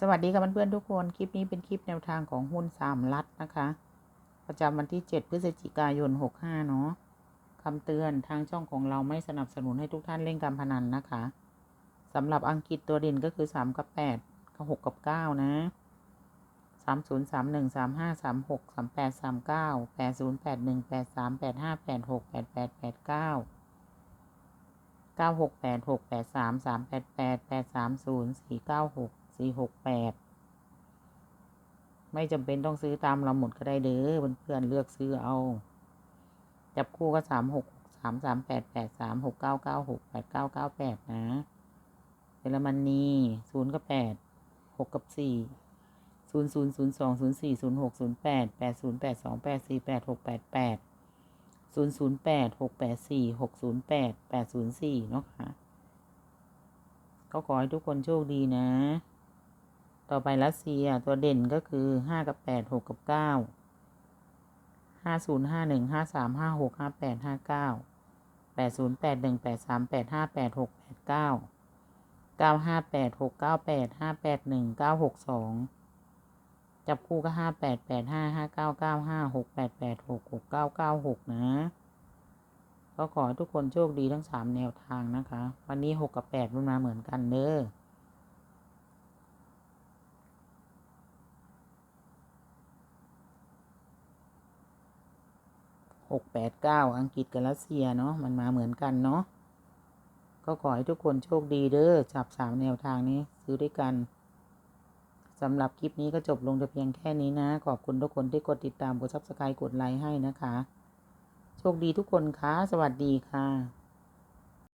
สวัสดีค่ะเพื่อนๆทุกคน คลิปนี้เป็นคลิปแนวทางของหุ้นสามรัฐนะคะ ประจำวันที่ 7 พฤศจิกายน 65 เนาะคำเตือนทางช่องของเราไม่สนับสนุนให้ทุกท่านเล่นการพนันนะคะสำหรับอังกฤษตัวเด่นก็คือ 3 กับ 8 กับ 6 กับ 9 นะ 30 31 35 36 38 39 80 81 83 85 86 88 89 9 6 8 6 8 สี่หกแปดไม่จำเป็นต้องซื้อตามเราหมดก็ได้เด้อเพื่อนๆเลือกซื้อเอา จับคู่ก็สามหกสามสามแปดแปดสามหกเก้าเก้าหกแปดเก้าเก้าแปดนะเยอรมนีศูนย์กับแปดหกกับสี่ศูนย์ศูนย์ศูนย์สองศูนย์สี่ศูนย์หกศูนย์แปดแปดศูนย์แปดสองแปดสี่แปดหกแปดแปดศูนย์ศูนย์แปดหกแปดสี่หกศูนย์แปดแปดศูนย์สี่เนาะค่ะก็ขอให้ทุกคนโชคดีนะ ต่อไปรัสเซียตัวเด่นก็คือห้ากับแปดหกกับเก้าห้าศูนย์ห้าหนึ่งห้าสามห้าหกห้าแปดห้าเก้าแปดศูนย์แปดหนึ่งแปดสามแปดห้าแปดหกแปดเก้าเก้าห้าแปดหกเก้าแปดห้าแปดหนึ่งเก้าหกสองจับคู่ก็ห้าแปดแปดห้าห้าเก้าเก้าห้าหกแปดแปดหกหกเก้าเก้าหกนะ ก็ขอให้ทุกคนโชคดีทั้งสามแนวทางนะคะ วันนี้หกกับแปดมันมาเหมือนกันเด้อ หกแปดเก้าอังกฤษกับรัสเซียเนาะมันมาเหมือนกันเนาะก็ขอให้ทุกคนโชคดีเด้อจับสามแนวทางนี้ซื้อด้วยกันสำหรับคลิปนี้ก็จบลงแต่เพียงแค่นี้นะ ขอบคุณทุกคนที่กดติดตามกดซับสไครต์กดไลค์ให้นะคะ โชคดีทุกคนคะสวัสดีค่ะ